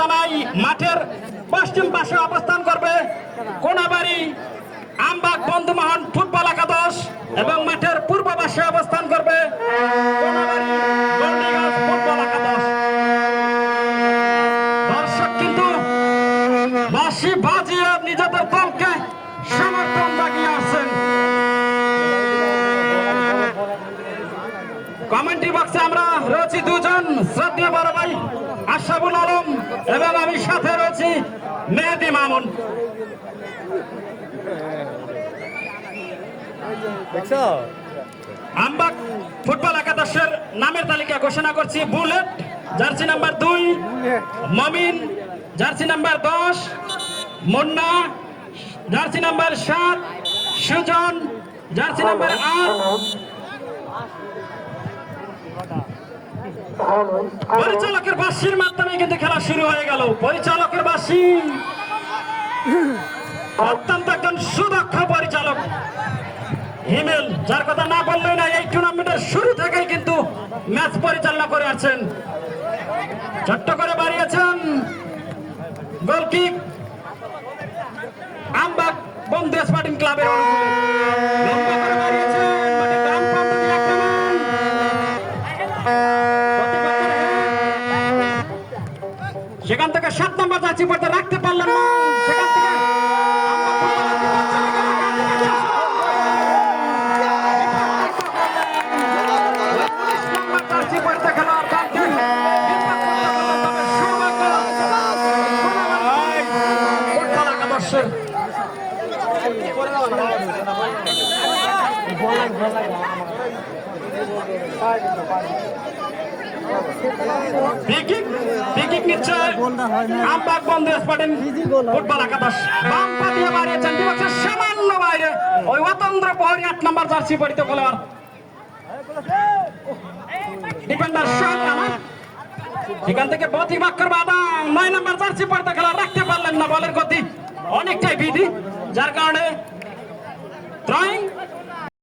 জানাই মাঠের পশ্চিম পাশে অবস্থান করবে। কোনাবাড়ি, আমবাগ বন্ধুমোহন ফুটবল একাদশ এবং মাঠের পূর্ব পাশে অবস্থান করবে দর্শক বক্সে আমরা রয়েছি দুজন, শ্রদ্ধেয় বড় ভাই আশাবুল এবং আমি সাথে রয়েছি। মেহেদি মামুন। আমবাগ ফুটবল একাদশের নামের তালিকা ঘোষণা করছি। বুলেট জার্সি নাম্বার দুই মমিন জার্সি নাম্বার দশ মুন্না জার্সি নাম্বার সাত সুজন জার্সি নাম্বার আট। পরিচালকের বাসির মাধ্যমে কিন্তু খেলা শুরু হয়ে গেল। পরিচালকের বাসি অত্যন্ত একজন সুদক্ষ পরিচালক। হিমেল, যার কথা না বললেই না এই টুর্নামেন্টের শুরু থেকেই কিন্তু ম্যাচ পরিচালনা করে আছেন ছোট্ট করে বাড়িয়েছেন। গোলকিক আমবাগ বন্ধু স্পোর্টিং ক্লাবের অনুকূলে। সেখান থেকে সাত নম্বর যাচ্ছি পড়তে রাখতে পারলেন না। সেখান নিচ্ছে আমবাগ বন্ধু স্পোর্টিং ফুটবল একাদশ বাম পা দিয়ে বাড়িয়েছেন বিপক্ষের সামান্য বাইরে। ওই অতন্দ্র প্রহরী আট নম্বর জার্সি পরিত খেলোয়াড়। ডিফেন্ডার শট আমার সেখান থেকে প্রতিপক্ষের বাধা নয় নম্বর জার্সি পরিত খেলোয়াড়। রাখতে পারলেন না বলের গতি। অনেকটাই বিধি। যার কারণে থ্রয়িং